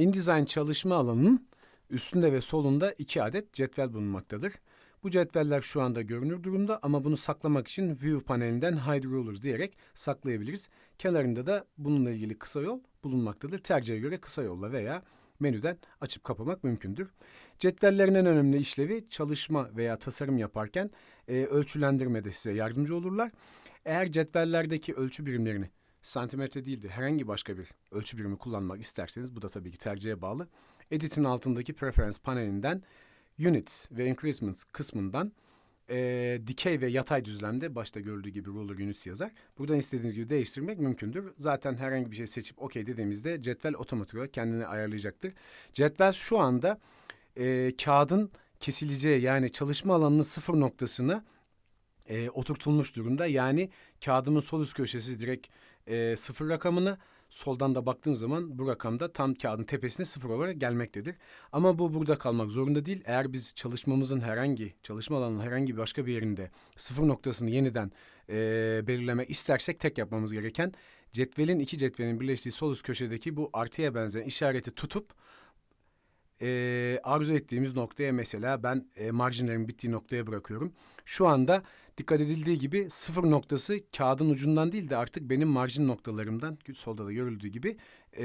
InDesign çalışma alanının üstünde ve solunda iki adet cetvel bulunmaktadır. Bu cetveller şu anda görünür durumda ama bunu saklamak için View panelinden Hide Rulers diyerek saklayabiliriz. Kenarında da bununla ilgili kısa yol bulunmaktadır. Tercihe göre kısa yolla veya menüden açıp kapamak mümkündür. Cetvellerin en önemli işlevi çalışma veya tasarım yaparken e, ölçülendirmede size yardımcı olurlar. Eğer cetvellerdeki ölçü birimlerini santimetre değil de herhangi başka bir ölçü birimi kullanmak isterseniz bu da tabii ki tercihe bağlı. Edit'in altındaki Preference panelinden Units ve Increments kısmından eee, dikey ve yatay düzlemde başta görüldüğü gibi Ruler Units yazar. Buradan istediğiniz gibi değiştirmek mümkündür. Zaten herhangi bir şey seçip OK dediğimizde cetvel otomatik olarak kendini ayarlayacaktır. Cetvel şu anda eee, kağıdın kesileceği yani çalışma alanının sıfır noktasına e, oturtulmuş durumda. Yani kağıdımın sol üst köşesi direkt e, sıfır rakamına, soldan da baktığım zaman bu rakamda tam kağıdın tepesine sıfır olarak gelmektedir. Ama bu burada kalmak zorunda değil. Eğer biz çalışmamızın herhangi, çalışma alanının herhangi başka bir yerinde sıfır noktasını yeniden e, belirlemek istersek tek yapmamız gereken cetvelin iki cetvelin birleştiği sol üst köşedeki bu artıya benzeyen işareti tutup e, arzu ettiğimiz noktaya mesela ben e, marjinlerin bittiği noktaya bırakıyorum. Şu anda dikkat edildiği gibi sıfır noktası kağıdın ucundan değil de artık benim marjin noktalarımdan solda da görüldüğü gibi e,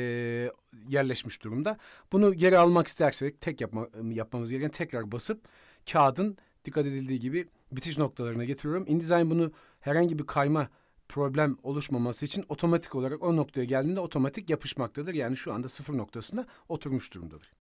yerleşmiş durumda. Bunu geri almak istersek tek yapma, yapmamız gereken tekrar basıp kağıdın dikkat edildiği gibi bitiş noktalarına getiriyorum. InDesign bunu herhangi bir kayma problem oluşmaması için otomatik olarak o noktaya geldiğinde otomatik yapışmaktadır. Yani şu anda sıfır noktasına oturmuş durumdadır.